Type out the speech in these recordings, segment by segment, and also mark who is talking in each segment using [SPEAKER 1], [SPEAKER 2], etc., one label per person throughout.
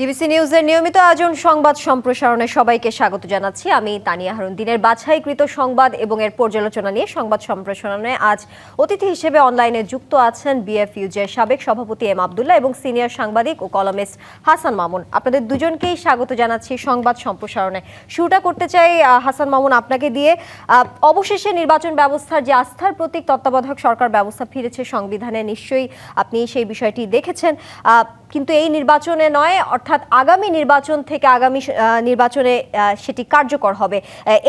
[SPEAKER 1] DBC নিউজের নিয়মিত আয়োজন সংবাদ সম্প্রসারণে সবাইকে স্বাগত জানাচ্ছি। আমি তানিয়া হারুন দিনের বাছাইকৃত সংবাদ এবং এর পর্যালোচনা নিয়ে সংবাদ সম্প্রসারণে আজ অতিথি হিসেবে অনলাইনে যুক্ত আছেন বিএফ বিএফইউজের সাবেক সভাপতি এম আবদুল্লাহ এবং সিনিয়র সাংবাদিক ও কলামিস্ট হাসান মামুন। আপনাদের দুজনকেই স্বাগত জানাচ্ছি সংবাদ সম্প্রসারণে। শুরুটা করতে চাই হাসান মামুন, আপনাকে দিয়ে অবশেষে নির্বাচন ব্যবস্থার যে আস্থার প্রতীক তত্ত্বাবধায়ক সরকার ব্যবস্থা ফিরেছে সংবিধানে নিশ্চয়ই আপনি সেই বিষয়টি দেখেছেন। কিন্তু এই নির্বাচনে নয়, অর্থাৎ আগামী নির্বাচন থেকে আগামী নির্বাচনে সেটি কার্যকর হবে।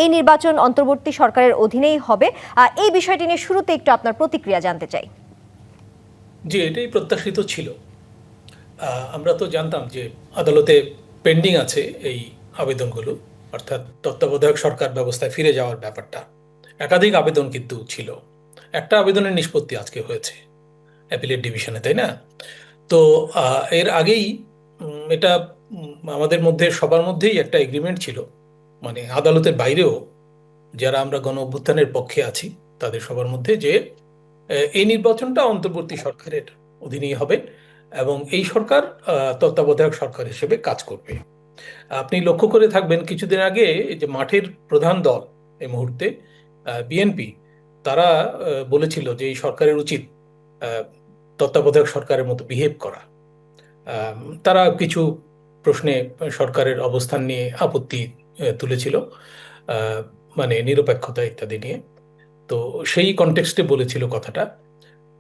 [SPEAKER 1] এই নির্বাচন অন্তর্বর্তী সরকারের অধীনেই হবে। এই বিষয়টি নিয়ে শুরুতে একটু আপনার প্রতিক্রিয়া জানতে চাই।
[SPEAKER 2] জি, এটাই প্রত্যাশিত ছিল। আমরা তো জানতাম যে আদালতে পেন্ডিং আছে এই আবেদনগুলো, অর্থাৎ তত্ত্বাবধায়ক সরকার ব্যবস্থায় ফিরে যাওয়ার ব্যাপারটা। একাধিক আবেদন কিন্তু ছিল। একটা আবেদনের নিষ্পত্তি আজকে হয়েছে। অ্যাপিলেট ডিভিশনে, তাই না? তো এর আগেই এটা আমাদের মধ্যে, সবার মধ্যেই একটা এগ্রিমেন্ট ছিল। মানে আদালতের বাইরেও যারা আমরা গণ অভ্যুত্থানের পক্ষে আছি, তাদের সবার মধ্যে যে এই নির্বাচনটা অন্তর্বর্তী সরকারের অধীনেই হবে এবং এই সরকার তত্ত্বাবধায়ক সরকার হিসেবে কাজ করবে। আপনি লক্ষ্য করে থাকবেন, কিছুদিন আগে যে মাঠের প্রধান দল এই মুহূর্তে বিএনপি, তারা বলেছিল যে এই সরকারের উচিত তত্ত্বাবধায়ক সরকারের মতো বিহেভ করা। তারা কিছু প্রশ্নে সরকারের অবস্থান নিয়ে আপত্তি তুলেছিল মানে নিরপেক্ষতা ইত্যাদি নিয়ে। তো সেই কনটেক্সটে বলেছিল কথাটা।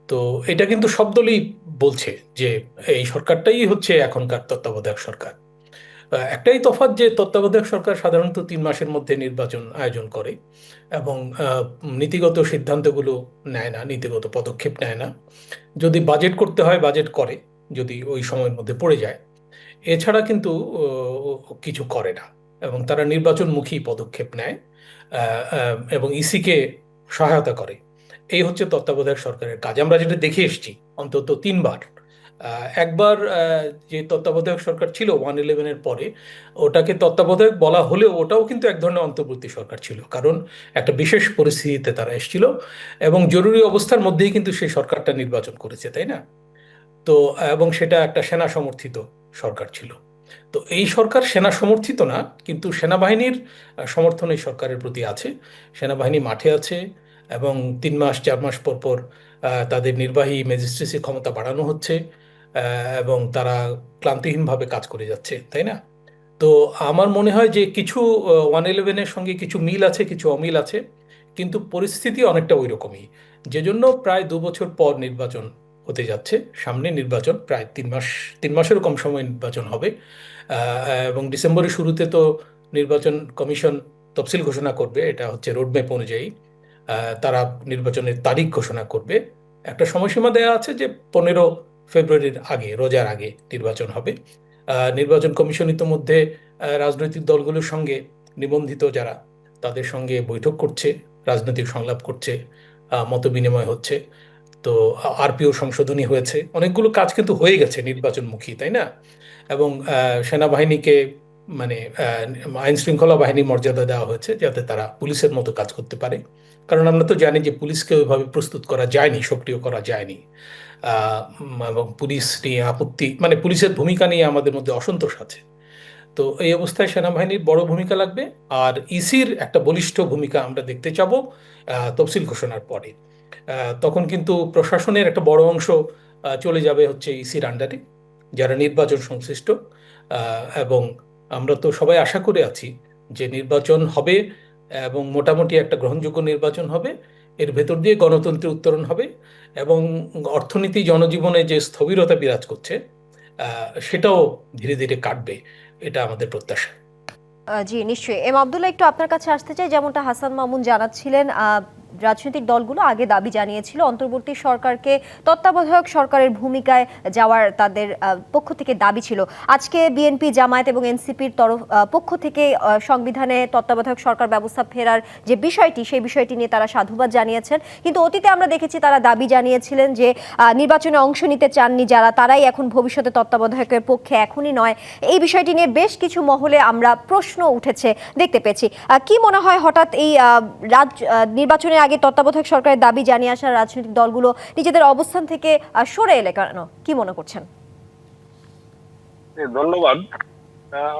[SPEAKER 2] তো এটা কিন্তু সব দলই বলছে যে এই সরকারটাই হচ্ছে এখনকার তত্ত্বাবধায়ক সরকার। একটাই তফাৎ যে তত্ত্বাবধায়ক সরকার সাধারণত তিন মাসের মধ্যে নির্বাচন আয়োজন করে এবং নীতিগত সিদ্ধান্তগুলো নেয় না, নীতিগত পদক্ষেপ নেয় না। যদি বাজেট করতে হয়, বাজেট করে, যদি ওই সময়ের মধ্যে পড়ে যায়। এছাড়া কিন্তু কিছু করে না এবং তারা নির্বাচনমুখী পদক্ষেপ নেয় এবং ইসিকে সহায়তা করে। এই হচ্ছে তত্ত্বাবধায়ক সরকারের কাজ। আমরা যেটা দেখে এসছি, অন্তত তিনবার একবার যে তত্ত্বাবধায়ক সরকার ছিল ওয়ান ইলেভেনের পরে, ওটাকে তত্ত্বাবধায়ক বলা হলেও ওটাও কিন্তু এক ধরনের অন্তর্বর্তী সরকার ছিল। কারণ একটা বিশেষ পরিস্থিতিতে তারা এসেছিল এবং জরুরি অবস্থার মধ্যেই কিন্তু সেই সরকারটা নির্বাচন করেছে, তাই না? তো, এবং সেটা একটা সেনা সমর্থিত সরকার ছিল। তো এই সরকার সেনা সমর্থিত না, কিন্তু সেনাবাহিনীর সমর্থন এই সরকারের প্রতি আছে। সেনাবাহিনী মাঠে আছে এবং তিন মাস, চার মাস পর পর তাদের নির্বাহী ম্যাজিস্ট্রেসি ক্ষমতা বাড়ানো হচ্ছে। এবং তারা ক্লান্তিহীনভাবে কাজ করে যাচ্ছে, তাই না? তো আমার মনে হয় যে কিছু ওয়ান ইলেভেনের সঙ্গে কিছু মিল আছে, কিছু অমিল আছে, কিন্তু পরিস্থিতি অনেকটা ওই রকমই। যে জন্য প্রায় দু বছর পর নির্বাচন হতে যাচ্ছে, সামনে নির্বাচন প্রায় তিন মাস, তিন মাসেরও কম সময় নির্বাচন হবে। এবং ডিসেম্বরের শুরুতে তো নির্বাচন কমিশন তফসিল ঘোষণা করবে, এটা হচ্ছে রোডম্যাপ অনুযায়ী। তারা নির্বাচনের তারিখ ঘোষণা করবে। একটা সময়সীমা দেওয়া আছে যে পনেরো ফেব্রুয়ারির আগে, রোজার আগে নির্বাচন হবে। নির্বাচন কমিশন ইতোমধ্যে রাজনৈতিক দলগুলোর সঙ্গে নিবন্ধিত যারা, তাদের সঙ্গে বৈঠক করছে, রাজনৈতিক সংলাপ করছে মত বিনিময় হচ্ছে। তো, আরপিও সংশোধনী হয়েছে। অনেকগুলো কাজ কিন্তু হয়ে গেছে নির্বাচনমুখী, তাই না? এবং সেনাবাহিনীকে মানে আইন শৃঙ্খলা বাহিনীর মর্যাদা দেওয়া হয়েছে যাতে তারা পুলিশের মতো কাজ করতে পারে। কারণ আমরা তো জানি যে পুলিশকে ওইভাবে প্রস্তুত করা যায়নি, সক্রিয় করা যায়নি। এবং পুলিশ নিয়ে আপত্তি মানে পুলিশের ভূমিকা নিয়ে আমাদের মধ্যে অসন্তোষ আছে। তো এই অবস্থায় সেনাবাহিনীর বড় ভূমিকা লাগবে আর ইসির একটা বলিষ্ঠ ভূমিকা আমরা দেখতে চাব তফসিল ঘোষণার পরে। তখন কিন্তু প্রশাসনের একটা বড় অংশ চলে যাবে হচ্ছে ইসির আন্ডারে, যারা নির্বাচন সংশ্লিষ্ট। এবং আমরা তো সবাই আশা করে আছি যে নির্বাচন হবে এবং মোটামুটি একটা গ্রহণযোগ্য নির্বাচন হবে। এর ভেতর দিয়ে গণতন্ত্রের উত্তরণ হবে এবং অর্থনীতি জনজীবনে যে স্থবিরতা বিরাজ করছে সেটাও ধীরে ধীরে কাটবে, এটা আমাদের প্রত্যাশা।
[SPEAKER 1] জি, নিশ্চয়ই। এম আবদুল্লাহ, একটু আপনার কাছে আসতে চাই, যেমনটা হাসান মামুন জানাচ্ছিলেন রাজনৈতিক দলগুলো আগে দাবি জানিয়েছিল অন্তর্বর্তী সরকারকে তত্ত্বাবধায়ক সরকারের ভূমিকায় যাওয়ার তাদের পক্ষ থেকে দাবি ছিল। আজকে বিএনপি জামায়াত এবং এনসিপির তরফ পক্ষ থেকে সংবিধানে তত্ত্বাবধায়ক সরকার ব্যবস্থা ফেরার যে বিষয়টি, সেই বিষয়টি নিয়ে তারা সাধুবাদ জানিয়েছেন। কিন্তু অতীতে আমরা দেখেছি তারা দাবি জানিয়েছিলেন যে নির্বাচনে অংশ নিতে চাননি যারা, তারাই এখন ভবিষ্যতে তত্ত্বাবধায়কের পক্ষে এখনই নয়। এই বিষয়টি নিয়ে বেশ কিছু মহলে আমরা প্রশ্ন উঠেছে, দেখতে পেয়েছি। কি মনে হয় হঠাৎ এই রাজ নির্বাচনের আগে তত্ত্বাবধায়ক সরকারের দাবি জানিয়ে আসা রাজনৈতিক দলগুলো নিজেদের অবস্থান থেকে সরে এলে কেন? কি মনে করছেন?
[SPEAKER 3] ধন্যবাদ।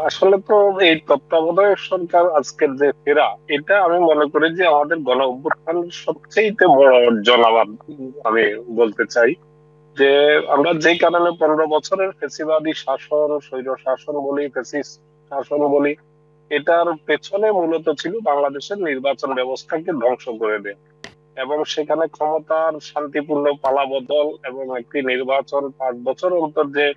[SPEAKER 3] আসলে তো এই তত্ত্বাবধায়ক সরকার আজকের যে ফেরা, এটা আমি মনে করি যে আমাদের গণ অভ্যুত্থানের সবচেয়ে বড় অর্জন আমি বলতে চাই যে আমরা যে কারণে পনেরো বছরের ফেসিবাদী শাসন স্বৈর শাসন বলি ফেসিস শাসন বলি এটার পেছনে মূলত ছিল বাংলাদেশের নির্বাচন ব্যবস্থাকে ধ্বংস করে দেয়। এবং সেখানে ক্ষমতার শান্তিপূর্ণ পালাবদল এবং একটি নির্বাচন পাঁচ বছর অন্তর যে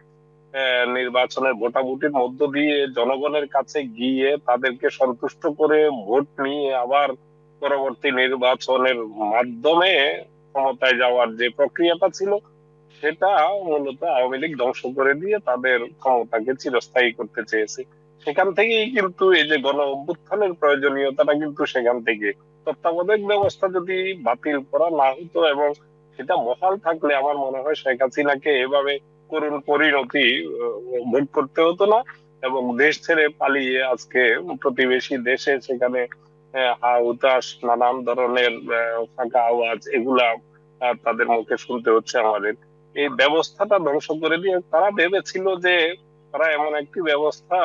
[SPEAKER 3] নির্বাচনের ভোটাভুটির মধ্য দিয়ে জনগণের কাছে গিয়ে তাদেরকে সন্তুষ্ট করে ভোট নিয়ে আবার পরবর্তী নির্বাচনের মাধ্যমে ক্ষমতায় যাওয়ার যে প্রক্রিয়াটা ছিল, সেটা মূলত আওয়ামী লীগ ধ্বংস করে দিয়ে তাদের ক্ষমতাকে চিরস্থায়ী করতে চেয়েছে। সেখান থেকেই কিন্তু এই যে গণ অভ্যুত্থানের প্রয়োজনীয়তাটা কিন্তু সেখান থেকে। তত্ত্বাবধায়ক ব্যবস্থা যদি বাতিল করা না হতো এবং সেটা বহাল থাকলে আমার মনে হয় শেখ হাসিনাকে এভাবে করুণ পরিণতি ভোগ করতে হতো না এবং দেশ ছেড়ে পালিয়ে আজকে প্রতিবেশী দেশে সেখানে হা, হুতাশ, নানান ধরনের ফাঁকা আওয়াজ এগুলা তাদের মুখে শুনতে হচ্ছে আমাদের। এই ব্যবস্থাটা ধ্বংস করে দিয়ে তারা ভেবেছিল যে তারা এমন একটি ব্যবস্থা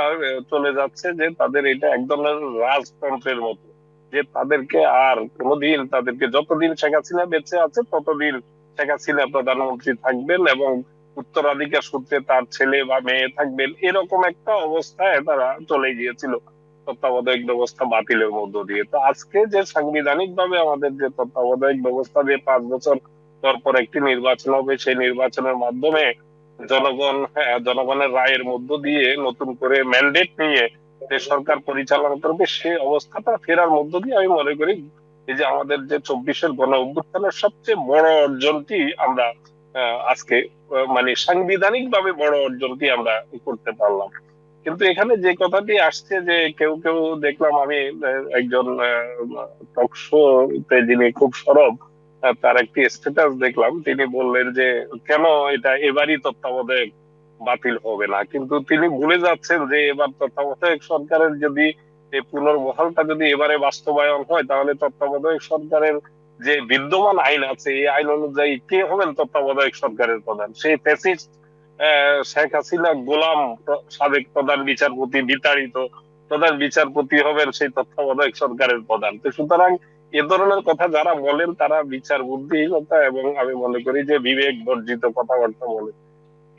[SPEAKER 3] চলে যাচ্ছে যে তাদের এটা এক ধরনের রাজতন্ত্রের মতো। যে তাদেরকে আর কোনোদিন তাদেরকে যতদিন শেখ হাসিনা বেঁচে আছে, ততদিন শেখ হাসিনা প্রধানমন্ত্রী থাকবেন এবং উত্তরাধিকার সূত্রে তার ছেলে বা মেয়ে থাকবেন, এরকম একটা অবস্থায় তারা চলে গিয়েছিল তত্ত্বাবধায়ক ব্যবস্থা বাতিলের মধ্য দিয়ে। তো আজকে যে সাংবিধানিক ভাবে আমাদের যে তত্ত্বাবধায়ক ব্যবস্থা দিয়ে পাঁচ বছর পর পর একটি নির্বাচন হবে, সেই নির্বাচনের মাধ্যমে জনগণ হ্যাঁ, জনগণের রায়ের মধ্য দিয়ে নতুন করে ম্যান্ডেট নিয়ে সরকার পরিচালনা করবে সে অবস্থাটা ফেরার মধ্য দিয়ে আমি মনে করি এই যে আমাদের যে চব্বিশের গণ অভ্যুত্থানের সবচেয়ে বড় অর্জনটি আমরা আজকে মানে সাংবিধানিক ভাবে বড় অর্জনটি আমরা করতে পারলাম। কিন্তু এখানে যে কথাটি আসছে যে কেউ কেউ দেখলাম আমি একজন টক শোতে যিনি খুব সরব তার একটি স্ট্যাটাস দেখলাম। তিনি বললেন যে, কেন এটা এবারই তত্ত্বাবধায়ক বাতিল হবে না? কিন্তু তিনি ভুলে যাচ্ছেন যে, এবার তত্ত্বাবধায়ক সরকারের যদি এই পুনর্বহালটা যদি এবারে বাস্তবায়ন হয়, তাহলে তত্ত্বাবধায়ক সরকারের যে বিদ্যমান আইন আছে, এই আইন অনুযায়ী কে হবেন তত্ত্বাবধায়ক সরকারের প্রধান? সেই ফ্যাসিস্ট শেখ হাসিনা গোলাম সাবেক প্রধান বিচারপতি, বিতাড়িত প্রধান বিচারপতি হবেন সেই তত্ত্বাবধায়ক সরকারের প্রধান। তো সুতরাং এ ধরনের কথা যারা বলেন, তারা বিচার বুদ্ধিহীনতা এবং আমি মনে করি যে বিবেক বর্জিত কথাবার্তা বলে।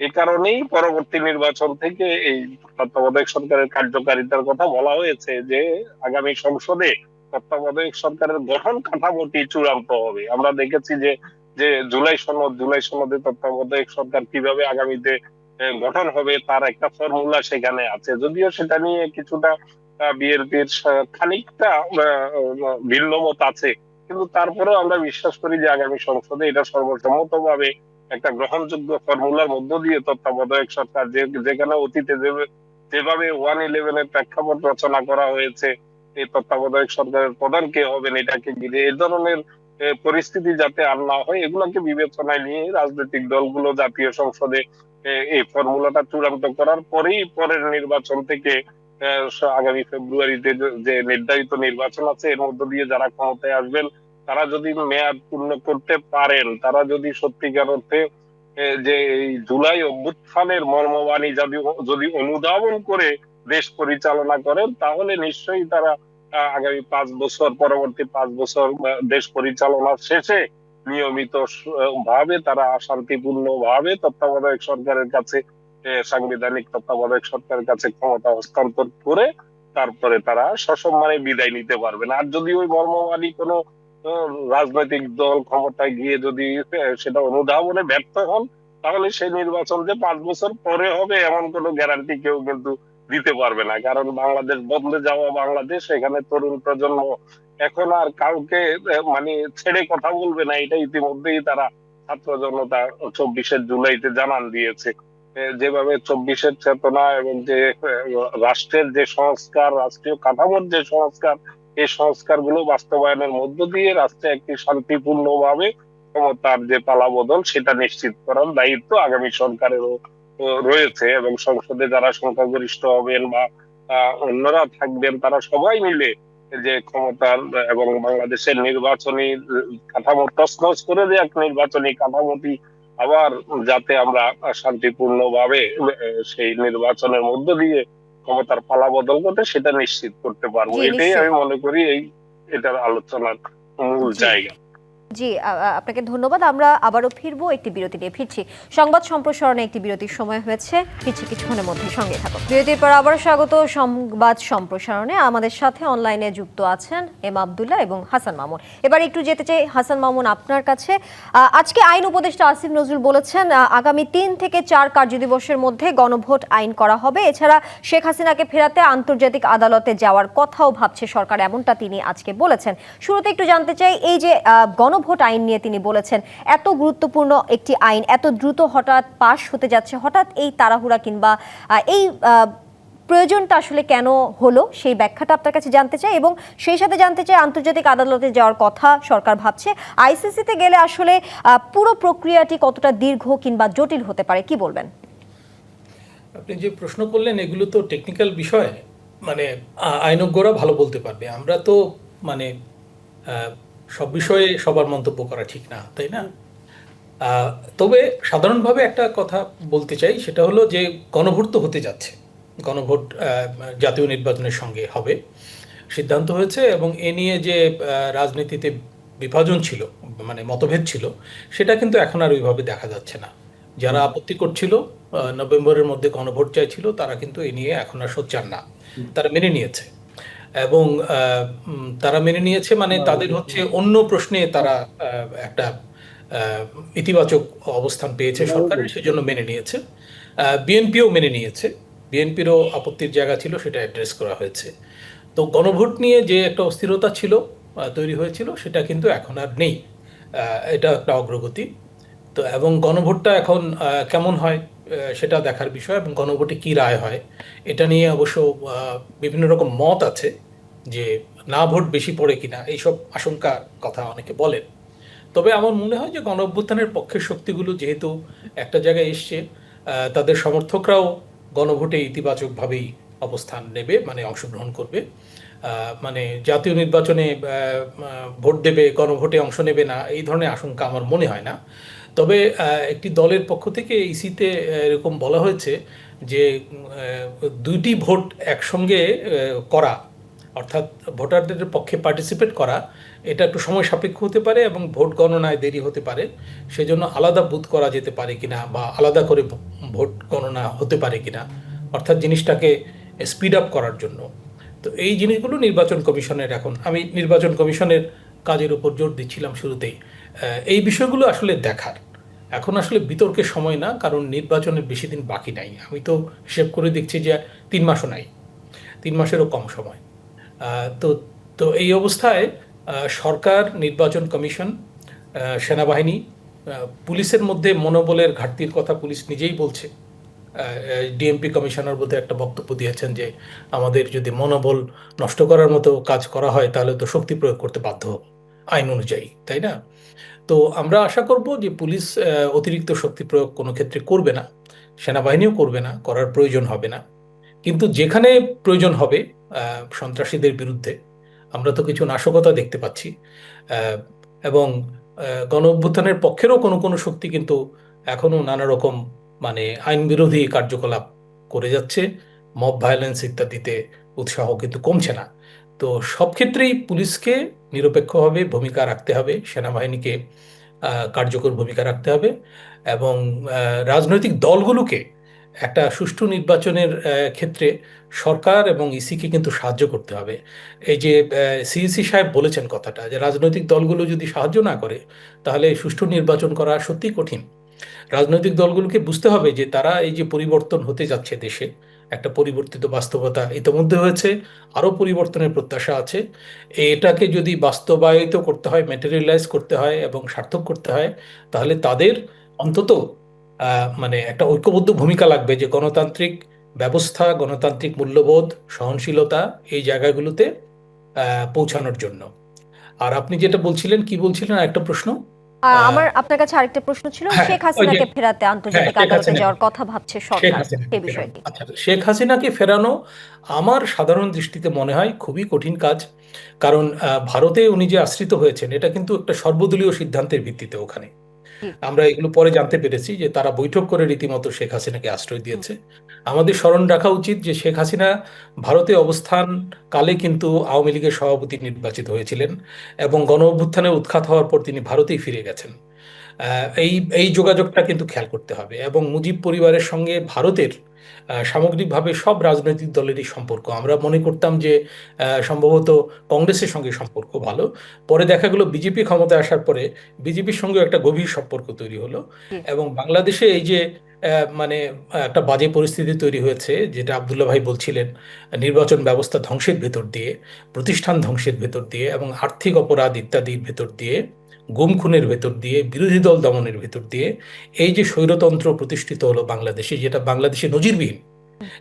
[SPEAKER 3] এ কারণেই পরবর্তী নির্বাচন থেকে এই তত্ত্বাবধায়ক সরকারের কার্যকারিতার কথা বলা হয়েছে যে, আগামী সংসদে তত্ত্বাবধায়ক সরকারের গঠন কাঠামোটি চূড়ান্ত হবে। আমরা দেখেছি যে যে জুলাই সনদ, জুলাই সনদে তত্ত্বাবধায়ক সরকার কীভাবে আগামীতে গঠন হবে তার একটা ফর্মুলা সেখানে আছে। যদিও সেটা নিয়ে কিছুটা বিএনপির খানিকটা আহ, ভিন্ন মত আছে। কিন্তু তারপরেও আমরা বিশ্বাস করি যে আগামী সংসদে এটা সর্বসম্মতভাবে একটা গ্রহণযোগ্য ফর্মুলার মধ্য দিয়ে তত্ত্বাবধায়ক সরকার যেখানে অতীতে যেভাবে ওয়ান ইলেভেনের প্রেক্ষাপট রচনা করা হয়েছে এই তত্ত্বাবধায়ক সরকারের প্রধান কে হবেন এটাকে ঘিরে এই ধরনের পরিস্থিতি যাতে আর না হয় এগুলোকে বিবেচনায় নিয়ে রাজনৈতিক দলগুলো জাতীয় সংসদে এ, এই ফর্মুলাটা চূড়ান্ত করার পরেই পরের নির্বাচন থেকে আগামী ফেব্রুয়ারিতে যে- নির্ধারিত নির্বাচন আছে, এর মধ্য দিয়ে যারা ক্ষমতায় আসবেন, তারা যদি মেয়াদ পূর্ণ করতে পারেন, তারা যদি সত্যিকার অর্থে যে এই জুলাই অভ্যুত্থানের মর্মবাণী যদি যদি অনুধাবন করে দেশ পরিচালনা করেন, তাহলে নিশ্চয়ই তারা আগামী পাঁচ বছর, পরবর্তী পাঁচ বছর দেশ পরিচালনার শেষে নিয়মিত ভাবে তারা শান্তিপূর্ণ ভাবে তত্ত্বাবধায়ক সরকারের কাছে সাংবিধানিক তত্ত্বাবধায়ক সরকারের কাছে ক্ষমতা হস্তান্তর করে তারপরে তারা সসম্মানে বিদায় নিতে পারবেন আর যদি ওই মর্মবাণী কোনো রাজনৈতিক দল ক্ষমতায় গিয়ে যদি সেটা অনুধাবনে ব্যর্থ হন, তাহলে সেই নির্বাচন যে পাঁচ বছর পরে হবে এমন কোনো গ্যারান্টি কেউ কিন্তু দিতে পারবে না। কারণ বাংলাদেশ বদলে যাওয়া বাংলাদেশ, এখানে তরুণ প্রজন্ম এখন আর কাউকে মানে ছেড়ে কথা বলবে না, এটা ইতিমধ্যেই তারা ছাত্র জনতা চব্বিশের জুলাইতে জানান দিয়েছে। যেভাবে চব্বিশের চেতনা এবং যে রাষ্ট্রের যে সংস্কার, রাষ্ট্রীয় কাঠামোর যে সংস্কার, এই সংস্কারগুলো বাস্তবায়নের মধ্য দিয়ে রাষ্ট্রে একটি শান্তিপূর্ণ ভাবে ক্ষমতার যে পালাবদল, সেটা নিশ্চিত করার দায়িত্ব আগামী সরকারেরও রয়েছে এবং সংসদে যারা সংখ্যাগরিষ্ঠ হবেন বা অন্যরা থাকবেন, তারা সবাই মিলে যে ক্ষমতার এবং বাংলাদেশের নির্বাচনী কাঠামো তছনছ করে যে এক নির্বাচনী কাঠামোটি আবার যাতে আমরা শান্তিপূর্ণ ভাবে সেই নির্বাচনের মধ্য দিয়ে ক্ষমতার পালা বদল করতে সেটা নিশ্চিত করতে পারব। এটাই আমি মনে করি এই এটার আলোচনার মূল জায়গা।
[SPEAKER 1] জি আপনাকে ধন্যবাদ। আমরা আবারও ফিরবো একটি বিরতি নিয়ে। ফিরছি। সংবাদ সম্প্রসারণে একটি বিরতির সময় হয়েছে। ফিরছি কিছুক্ষণের মধ্যে সঙ্গে থাকো বিরতির পর আবার স্বাগত সংবাদ সম্প্রসারণে। আমাদের সাথে অনলাইনে যুক্ত আছেন এম আবদুল্লাহ এবং হাসান মামুন। এবার একটু যেতে চাই হাসান মামুন আপনার কাছে। আজকে আইন উপদেষ্টা আসিফ নজরুল বলেছেন আগামী তিন থেকে চার কার্যদিবসের মধ্যে গণভোট আইন করা হবে। এছাড়া শেখ হাসিনাকে ফেরাতে আন্তর্জাতিক আদালতে যাওয়ার কথাও ভাবছে সরকার এমনটা তিনি আজকে বলেছেন। শুরুতে একটু জানতে চাই এই যে আহ, গণভোট আইন নিয়ে তিনি বলেছেন, এত গুরুত্বপূর্ণ একটি আইন, এত দ্রুত হঠাৎ পাশ হতে যাচ্ছে, হঠাৎ এই তাড়াহুড়া কিংবা এই প্রয়োজনটা আসলে কেন হলো, সেই ব্যাখ্যাটা আপনার কাছে জানতে চাই এবং সেই সাথে জানতে চাই আন্তর্জাতিক আদালতে যাওয়ার কথা সরকার ভাবছে আইসিসিতে গেলে আসলে পুরো প্রক্রিয়াটি কতটা দীর্ঘ কিংবা জটিল হতে পারে, কি বলবেন?
[SPEAKER 2] আপনি যে প্রশ্ন করলেন, এগুলো তো টেকনিক্যাল বিষয় মানে আইনজ্ঞরা ভালো বলতে পারবে। আমরা তো মানে সব বিষয়ে সবার মন্তব্য করা ঠিক না তাই না? তবে সাধারণভাবে একটা কথা বলতে চাই সেটা হলো যে গণভোট তো হতে যাচ্ছে। গণভোট জাতীয় নির্বাচনের সঙ্গে হবে। সিদ্ধান্ত হয়েছে এবং এ নিয়ে যে রাজনীতিতে বিভাজন ছিল মানে মতভেদ ছিল সেটা কিন্তু এখন আর ওইভাবে দেখা যাচ্ছে না। যারা আপত্তি করছিল নভেম্বরের মধ্যে গণভোট চাইছিল তারা কিন্তু এ নিয়ে এখন আর সোচ্চার না। তারা মেনে নিয়েছে। এবং তারা মেনে নিয়েছে মানে তাদের হচ্ছে অন্য প্রশ্নে তারা একটা ইতিবাচক অবস্থান পেয়েছে সরকারের সেজন্য মেনে নিয়েছে। বিএনপিও মেনে নিয়েছে। বিএনপিরও আপত্তির জায়গা ছিল সেটা অ্যাড্রেস করা হয়েছে। তো গণভোট নিয়ে যে একটা অস্থিরতা ছিল তৈরি হয়েছিল সেটা কিন্তু এখন আর নেই। এটা একটা অগ্রগতি। তো এবং গণভোটটা এখন কেমন হয়? সেটা দেখার বিষয় এবং গণভোটে কী রায় হয়, এটা নিয়ে অবশ্য বিভিন্ন রকম মত আছে যে না ভোট বেশি পড়ে কিনা, এইসব আশঙ্কার কথা অনেকে বলেন। তবে আমার মনে হয় যে গণ অভ্যুত্থানের পক্ষের শক্তিগুলো যেহেতু একটা জায়গায় এসছে তাদের সমর্থকরাও গণভোটে ইতিবাচকভাবেই অবস্থান নেবে মানে অংশগ্রহণ করবে। মানে জাতীয় নির্বাচনে ভোট দেবে, গণভোটে অংশ নেবে না, এই ধরনের আশঙ্কা আমার মনে হয় না। তবে একটি দলের পক্ষ থেকে ইসিতে এরকম বলা হয়েছে যে দুইটি ভোট একসঙ্গে করা, অর্থাৎ ভোটারদের পক্ষে পার্টিসিপেট করা, এটা একটু সময় সাপেক্ষ হতে পারে এবং ভোট গণনায় দেরি হতে পারে। সেজন্য আলাদা বুথ করা যেতে পারে কিনা বা আলাদা করে ভোট গণনা হতে পারে কিনা, অর্থাৎ জিনিসটাকে স্পিড আপ করার জন্য। তো এই জিনিসগুলো নির্বাচন কমিশনের এখন, আমি নির্বাচন কমিশনের কাজের উপর জোর দিচ্ছিলাম শুরুতেই। এই বিষয়গুলো আসলে দেখার। এখন আসলে বিতর্কের সময় না, কারণ নির্বাচনের বেশি দিন বাকি নাই। আমি তো হিসেব করে দেখছি যে তিন মাসও নাই। তিন মাসেরও কম সময়। তো তো এই অবস্থায় সরকার, নির্বাচন কমিশন সেনাবাহিনী পুলিশের মধ্যে মনোবলের ঘাটতির কথা পুলিশ নিজেই বলছে। ডিএমপি কমিশনার বোধহয় একটা বক্তব্য দিয়েছেন যে, আমাদের যদি মনোবল নষ্ট করার মতো কাজ করা হয়, তাহলে তো শক্তি প্রয়োগ করতে বাধ্য হব। আইন অনুযায়ী, তাই না? তো আমরা আশা করব যে পুলিশ অতিরিক্ত শক্তি প্রয়োগ কোনো ক্ষেত্রে করবে না, সেনাবাহিনীও করবে না, করার প্রয়োজন হবে না। কিন্তু যেখানে প্রয়োজন হবে সন্ত্রাসীদের বিরুদ্ধে, আমরা তো কিছু নাশকতা দেখতে পাচ্ছি এবং গণ অভ্যুত্থানের পক্ষেরও কোনো কোনো শক্তি কিন্তু এখনও নানা রকম মানে আইন বিরোধী কার্যকলাপ করে যাচ্ছে, মব ভায়োলেন্স ইত্যাদিতে উৎসাহ কিন্তু কমছে না। তো সব ক্ষেত্রেই পুলিশকে নিরপেক্ষভাবে ভূমিকা রাখতে হবে, সেনাবাহিনীকে কার্যকর ভূমিকা রাখতে হবে এবং রাজনৈতিক দলগুলোকে একটা সুষ্ঠু নির্বাচনের ক্ষেত্রে সরকার এবং ইসিকে কিন্তু সাহায্য করতে হবে। এই যে সিইসি সাহেব বলেছেন কথাটা যে, রাজনৈতিক দলগুলো যদি সাহায্য না করে, তাহলে সুষ্ঠু নির্বাচন করা সত্যিই কঠিন। রাজনৈতিক দলগুলোকে বুঝতে হবে যে, তারা এই যে পরিবর্তন হতে যাচ্ছে দেশে একটা পরিবর্তিত বাস্তবতা ইতিমধ্যে হয়েছে, আরও পরিবর্তনের প্রত্যাশা আছে। এটাকে যদি বাস্তবায়িত করতে হয় ম্যাটেরিয়ালাইজ করতে হয় এবং সার্থক করতে হয়, তাহলে তাদের অন্তত মানে একটা ঐক্যবদ্ধ ভূমিকা লাগবে যে গণতান্ত্রিক ব্যবস্থা, গণতান্ত্রিক মূল্যবোধ, সহনশীলতা এই জায়গাগুলোতে পৌঁছানোর জন্য। আর আপনি যেটা বলছিলেন, কি বলছিলেন? একটা প্রশ্ন।
[SPEAKER 1] আমার আপনার কাছে আরেকটা প্রশ্ন ছিল
[SPEAKER 2] হ্যাঁ,
[SPEAKER 1] শেখ হাসিনাকে ফেরাতে আন্তর্জাতিক
[SPEAKER 2] হ্যাঁ,
[SPEAKER 1] আদালতে যাওয়ার কথা ভাবছে সরকার
[SPEAKER 2] ফেরানো
[SPEAKER 1] বিষয়টি
[SPEAKER 2] আচ্ছা শেখ হাসিনাকে ফেরানো আমার সাধারণ দৃষ্টিতে মনে হয় খুবই কঠিন কাজ কারণ ভারতে উনি যে আশ্রিত হয়েছেন এটা কিন্তু একটা সর্বদলীয় সিদ্ধান্তের ভিত্তিতে ওখানে। আমরা এগুলো পরে জানতে পেরেছি যে তারা বৈঠক করে রীতিমতো শেখ হাসিনাকে আশ্রয় দিয়েছে। আমাদের স্মরণ রাখা উচিত যে শেখ হাসিনা ভারতে অবস্থান কালে কিন্তু আওয়ামী লীগের সভাপতি নির্বাচিত হয়েছিলেন এবং গণ অভ্যুত্থানে উৎখাত হওয়ার পর তিনি ভারতেই ফিরে গেছেন। এই এই যোগাযোগটা কিন্তু খেয়াল করতে হবে। এবং মুজিব পরিবারের সঙ্গে ভারতের সামগ্রিকভাবে সব রাজনৈতিক দলেরই সম্পর্ক। আমরা মনে করতাম যে সম্ভবত কংগ্রেসের সঙ্গে সম্পর্ক ভালো। পরে দেখা গেল বিজেপি ক্ষমতায় আসার পরে বিজেপির সঙ্গে একটা গভীর সম্পর্ক তৈরি হলো। এবং বাংলাদেশে এই যে মানে একটা বাজে পরিস্থিতি তৈরি হয়েছে যেটা আবদুল্লাহ ভাই বলছিলেন নির্বাচন ব্যবস্থা ধ্বংসের ভেতর দিয়ে প্রতিষ্ঠান ধ্বংসের ভেতর দিয়ে এবং আর্থিক অপরাধ ইত্যাদির ভেতর দিয়ে গুম খুনের ভেতর দিয়ে বিরোধী দল দমনের ভেতর দিয়ে এই যে স্বৈরতন্ত্র প্রতিষ্ঠিত হলো বাংলাদেশে যেটা বাংলাদেশে নজিরবিহীন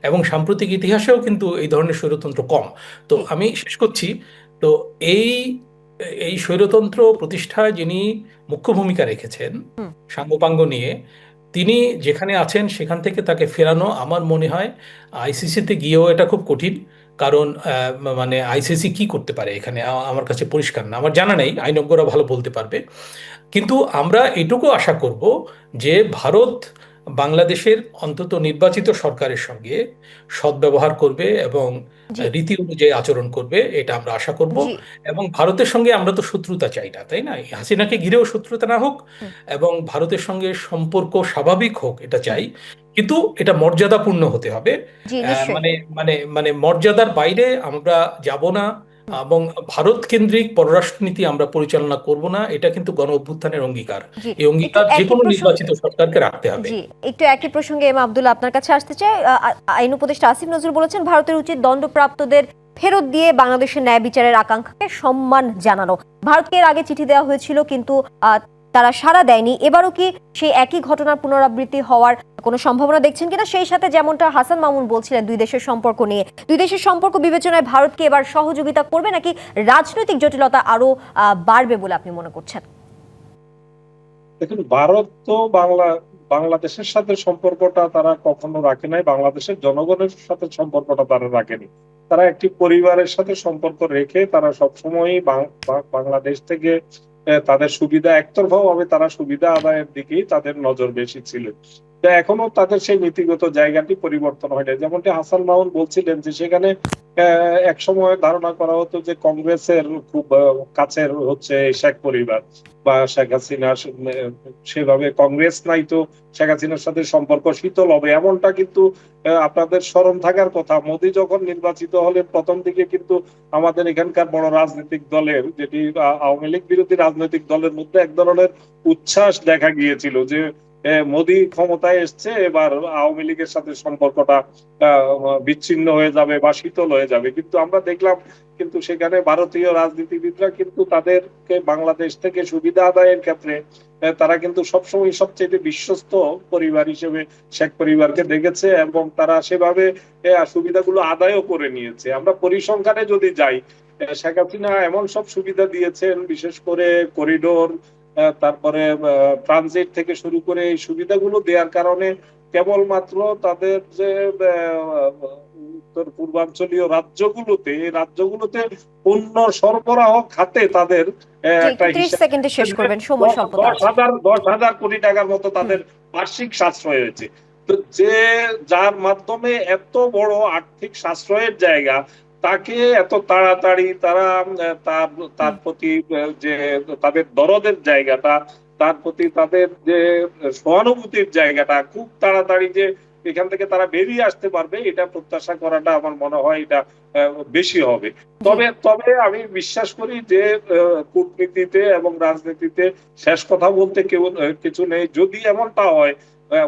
[SPEAKER 2] এবং সাম্প্রতিক ইতিহাসেও কিন্তু এই ধরনের স্বৈরতন্ত্র কম। তো আমি শেষ করছি। তো এই এই স্বৈরতন্ত্র প্রতিষ্ঠায় যিনি মুখ্য ভূমিকা রেখেছেন। সাঙ্গপাঙ্গ নিয়ে তিনি যেখানে আছেন সেখান থেকে তাকে ফেরানো আমার মনে হয় আইসিসিতে গিয়েও এটা খুব কঠিন। কারণ মানে আইসিসি কি করতে পারে এখানে? আমার কাছে পরিষ্কার না। আমার জানা নেই। আইনজ্ঞরা ভালো বলতে পারবে। কিন্তু আমরা এটুকু আশা করব যে ভারত বাংলাদেশের অন্তত নির্বাচিত সরকারের সঙ্গে সদ্ব্যবহার করবে এবং রীতি অনুযায়ী আচরণ করবে এটা আমরা আশা করব। এবং ভারতের সঙ্গে আমরা তো শত্রুতা চাই না তাই না? হাসিনাকে ঘিরেও শত্রুতা না হোক এবং ভারতের সঙ্গে সম্পর্ক স্বাভাবিক হোক এটা চাই। কিন্তু এটা মর্যাদাপূর্ণ হতে হবে। মানে মানে মানে মর্যাদার বাইরে আমরা যাব না। এবং ভারত কেন্দ্রিক পররাষ্ট্রনীতি আমরা পরিচালনা করব না এটা কিন্তু গণ অভ্যুত্থানের অঙ্গীকার। এই অঙ্গীকার যে
[SPEAKER 1] একই
[SPEAKER 2] কোনো
[SPEAKER 1] প্রসঙ্গে-
[SPEAKER 2] নির্বাচিত সরকারকে রাখতে হবে।
[SPEAKER 1] একটু একই প্রসঙ্গে এম আব্দুল আপনার কাছে আসতে চাই। আইন উপদেষ্টা আসিফ নজরুল বলেছেন ভারতের উচিত দণ্ডপ্রাপ্তদের ফেরত দিয়ে বাংলাদেশের ন্যায় বিচারের আকাঙ্ক্ষাকে সম্মান জানানো। ভারতকে এর আগে চিঠি দেওয়া হয়েছিল কিন্তু তারা সাড়া দেয়নি। এবারও কি সেই একই ঘটনার পুনরাবৃত্তি হওয়ার কোনো সম্ভাবনা দেখছেন কিনা? সেই সাথে যেমনটা হাসান মামুন বলছিলেন, দুই দেশের সম্পর্ক নিয়ে। দুই দেশের সম্পর্ক বিবেচনায় ভারতকে এবার সহযোগিতা করবে নাকি রাজনৈতিক জটিলতা আরও বাড়বে বলে আপনি মনে করছেন?
[SPEAKER 4] দেখুন, ভারত তো বাংলা, বাংলাদেশের সাথে সম্পর্কটা তারা কখনো রাখে নাই। বাংলাদেশের জনগণের সাথে সম্পর্কটা তারা রাখেনি। তারা একটি পরিবারের সাথে সম্পর্ক রেখে তারা বা- বাংলাদেশ থেকে তাদের সুবিধা একতরফা ভাবে তারা সুবিধা আদায়ের দিকেই তাদের নজর বেশি ছিল। এখনও তাদের সেই নীতিগত জায়গাটি পরিবর্তন হয়নি। যেমনটি হাসান মামুন বলছিলেন যে সেখানে এক সময় ধারণা করা হতো যে কংগ্রেসের খুব কাছের হচ্ছে শেখ পরিবার বা শেখ হাসিনা সেভাবে কংগ্রেস নাই তো শেখ হাসিনার সাথে সম্পর্ক শীতল হবে এমনটা কিন্তু আপনাদের স্মরণ থাকার কথা। মোদী যখন নির্বাচিত হলেন, প্রথম দিকে কিন্তু আমাদের এখানকার বড় রাজনৈতিক দলের, যেটি আওয়ামী লীগ বিরোধী রাজনৈতিক দলের মধ্যে এক ধরনের উচ্ছ্বাস দেখা গিয়েছিল যে মোদী ক্ষমতায় এসছে, এবার আওয়ামী লীগের সাথে সম্পর্কটা বিচ্ছিন্ন হয়ে যাবে বা শীতল হয়ে যাবে। কিন্তু আমরা দেখলাম, কিন্তু সেখানে ভারতীয় রাজনীতিবিদরা কিন্তু তাদেরকে বাংলাদেশ থেকে সুবিধা আদায়ের ক্ষেত্রে তারা কিন্তু সবসময় সবচেয়ে বিশ্বস্ত পরিবার হিসেবে শেখ পরিবারকে দেখেছে এবং তারা সেভাবে সুবিধাগুলো আদায়ও করে নিয়েছে। আমরা পরিসংখ্যানে যদি যাই শেখ হাসিনা এমন সব সুবিধা দিয়েছেন, বিশেষ করে করিডোর তারপরে ট্রানজিট থেকে শুরু করে এই সুবিধাগুলো দেওয়ার কারণে কেবলমাত্র তাদের যে উত্তর পূর্বাঞ্চলীয় রাজ্যগুলোতে এই রাজ্যগুলোতে পণ্য সরবরাহ খাতে তাদের একটা
[SPEAKER 1] সেকেন্ডে শেষ করবেন সময়
[SPEAKER 4] দশ-
[SPEAKER 1] স্বল্পতা
[SPEAKER 4] হাজার দশ হাজার কোটি টাকার মতো তাদের বার্ষিক সাশ্রয় হয়েছে। তো যে যার মাধ্যমে এত বড় আর্থিক সাশ্রয়ের জায়গা তাকে এত তাড়াতাড়ি তারা, তার প্রতি যে তাদের দরদের জায়গাটা, তার প্রতি তাদের যে সহানুভূতির জায়গাটা, খুব তাড়াতাড়ি যে এখান থেকে তারা বেরিয়ে আসতে পারবে, এটা প্রত্যাশা করাটা আমার মনে হয় এটা বেশি হবে। তবে তবে আমি বিশ্বাস করি যে কূটনীতিতে এবং রাজনীতিতে শেষ কথা বলতে কেউ, কিছু নেই। যদি এমনটা হয়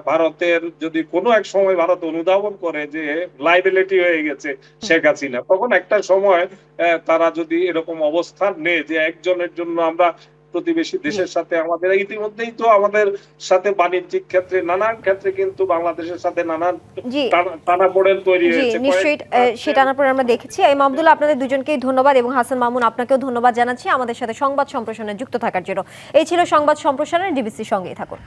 [SPEAKER 4] ভারতের যদি কোনো এক সময় ভারত অনুধাবন করে যে লাইবিলিটি হয়ে গেছে শেখ হাসিনা তখন একটা সময় তারা যদি এরকম অবস্থান নেয় যে একজনের জন্য আমরা প্রতিবেশী দেশের সাথে আমাদের ইতিমধ্যেই তো আমাদের সাথে বাণিজ্যিক ক্ষেত্রে নানান ক্ষেত্রে কিন্তু বাংলাদেশের সাথে নানান টানাপোড়েন তৈরি হয়েছে।
[SPEAKER 1] নিশ্চয়ই আনার পর আমরা দেখেছি। এম আব্দুল্লাহ আপনাদের দুজনকেই ধন্যবাদ এবং হাসান মামুন আপনাকেও ধন্যবাদ জানাচ্ছি আমাদের সাথে সংবাদ সম্প্রসারণে যুক্ত থাকার জন্য। এই ছিল সংবাদ সম্প্রসারণে ডিবিসির সঙ্গেই থাকুন।